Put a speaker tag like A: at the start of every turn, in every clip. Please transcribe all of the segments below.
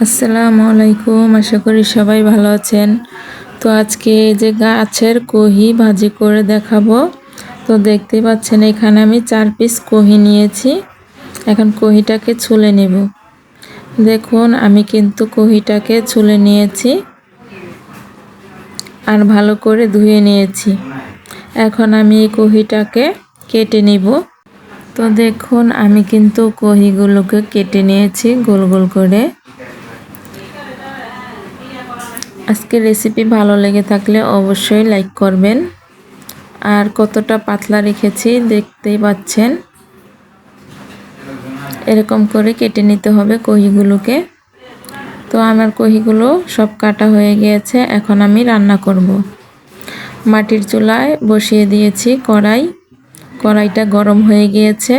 A: আসসালামু আলাইকুম, আশা করি সবাই ভালো আছেন। তো আজকে যে গাছের কহি ভাজি করে দেখাবো। তো দেখতে পাচ্ছেন এখানে আমি চার পিস কহি নিয়েছি। এখন কহিটাকে ছুলে নেব। দেখুন, আমি কিন্তু কহিটাকে ছুলে নিয়েছি আর ভালো করে ধুয়ে নিয়েছি। এখন আমি এই কহিটাকে কেটে নিব। তো দেখুন, আমি কিন্তু কহিগুলোকে কেটে নিয়েছি গোল গোল করে। আজকে রেসিপি ভালো লেগে থাকলে অবশ্যই লাইক করবেন। আর কতটা পাতলা রেখেছি দেখতেই পাচ্ছেন। এরকম করে কেটে নিতে হবে কহিগুলোকে। তো আমার কহিগুলো সব কাটা হয়ে গিয়েছে, এখন আমি রান্না করব। মাটির চুলায় বসিয়ে দিয়েছি কড়াই। কড়াইটা গরম হয়ে গিয়েছে।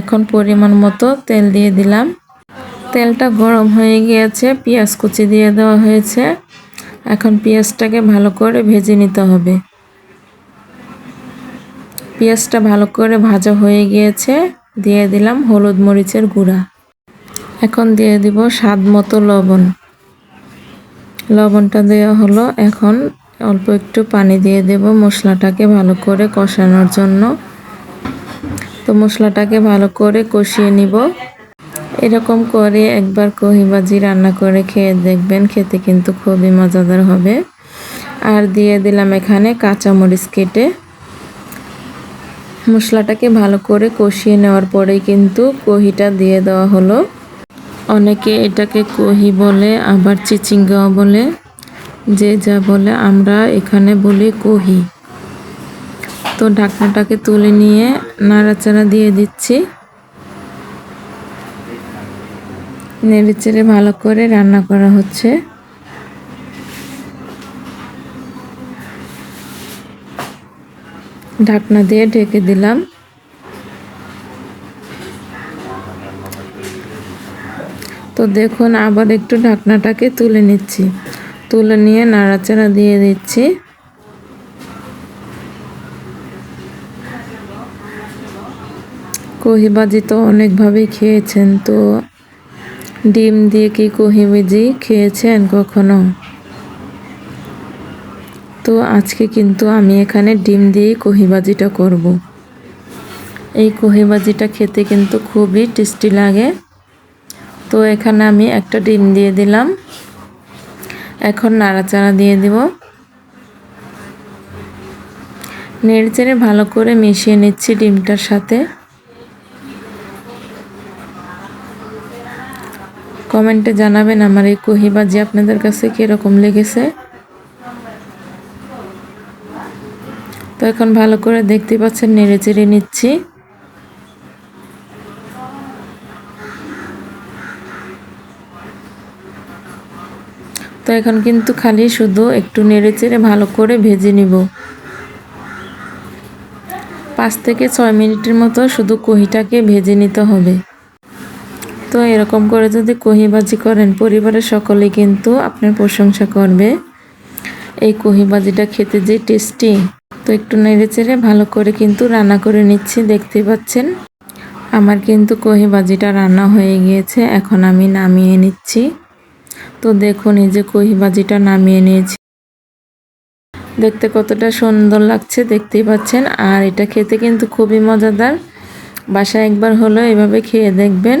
A: এখন পরিমাণ মতো তেল দিয়ে দিলাম। তেলটা গরম হয়ে গিয়েছে, পেঁয়াজ কুচি দিয়ে দেওয়া হয়েছে। এখন পেঁয়াজটাকে ভালো করে ভেজে নিতে হবে। পেঁয়াজটা ভালো করে ভাজা হয়ে গিয়েছে, দিয়ে দিলাম হলুদ মরিচের গুঁড়া। এখন দিয়ে দিব স্বাদ মতো লবণ। লবণটা দেওয়া হলো, এখন অল্প একটু পানি দিয়ে দেব মশলাটাকে ভালো করে কষানোর জন্য। তো মশলাটাকে ভালো করে কষিয়ে নিব। এরকম করে একবার কহিবাজি রান্না করে খেয়ে দেখবেন, খেতে কিন্তু খুবই মজাদার হবে। আর দিয়ে দিলাম এখানে কাঁচামরিচ কেটে। মশলাটাকে ভালো করে কষিয়ে নেওয়ার পরেই কিন্তু কহিটা দিয়ে দেওয়া হলো। অনেকে এটাকে কহি বলে, আবার চিচিঙ্গাও বলে। যে যা বলে আমরা এখানে বলি কহি। তো ঢাকনাটাকে তুলে নিয়ে নাড়াচাড়া দিয়ে দিচ্ছি। নেড়ে চেড়ে ভালো করে রান্না করা হচ্ছে। ঢাকনা দিয়ে ঢেকে দিলাম। তো দেখুন, আবার একটু ঢাকনাটাকে তুলে নিচ্ছি। তুলে নিয়ে নাড়াচাড়া দিয়ে দিচ্ছি। কহিবাজি তো অনেকভাবেই খেয়েছেন, তো ডিম দিয়ে কি কহিবাজি খেয়েছেন কখনো? তো আজকে কিন্তু আমি এখানে ডিম দিয়েই কহিবাজিটা করব। এই কহিবাজিটা খেতে কিন্তু খুবই টেস্টি লাগে। তো এখানে আমি একটা ডিম দিয়ে দিলাম। এখন নাড়াচাড়া দিয়ে দিব। নেড়ে চেড়ে ভালো করে মিশিয়ে নিচ্ছি ডিমটার সাথে। কমেন্টে জানাবেন আমার এই কহিবাজি আপনাদের কাছে কীরকম লেগেছে। তো এখন ভালো করে দেখতে পাচ্ছেন, নেড়ে চেড়ে নিচ্ছি। তো এখন কিন্তু খালি শুধু একটু নেড়ে চেড়ে ভালো করে ভেজে নিব। পাঁচ থেকে ছয় মিনিটের মতো শুধু কহিটাকে ভেজে নিতে হবে। তো এরকম করে যদি কহিবাজি করেন, পরিবারের সকলে কিন্তু আপনার প্রশংসা করবে। এই কহিবাজিটা খেতে যে টেস্টি, তো একটু নেড়ে চেড়ে ভালো করে কিন্তু রান্না করে নিচ্ছি দেখতে পাচ্ছেন। আমার কিন্তু কহিবাজিটা রান্না হয়ে গিয়েছে, এখন আমি নামিয়ে নিচ্ছি। তো দেখুন, এই যে কহিবাজিটা নামিয়ে নিয়েছি। দেখতে কতটা সুন্দর লাগছে, দেখতেই পাচ্ছেন। আর এটা খেতে কিন্তু খুবই মজাদার। বাসায় একবার হলো এভাবে খেয়ে দেখবেন।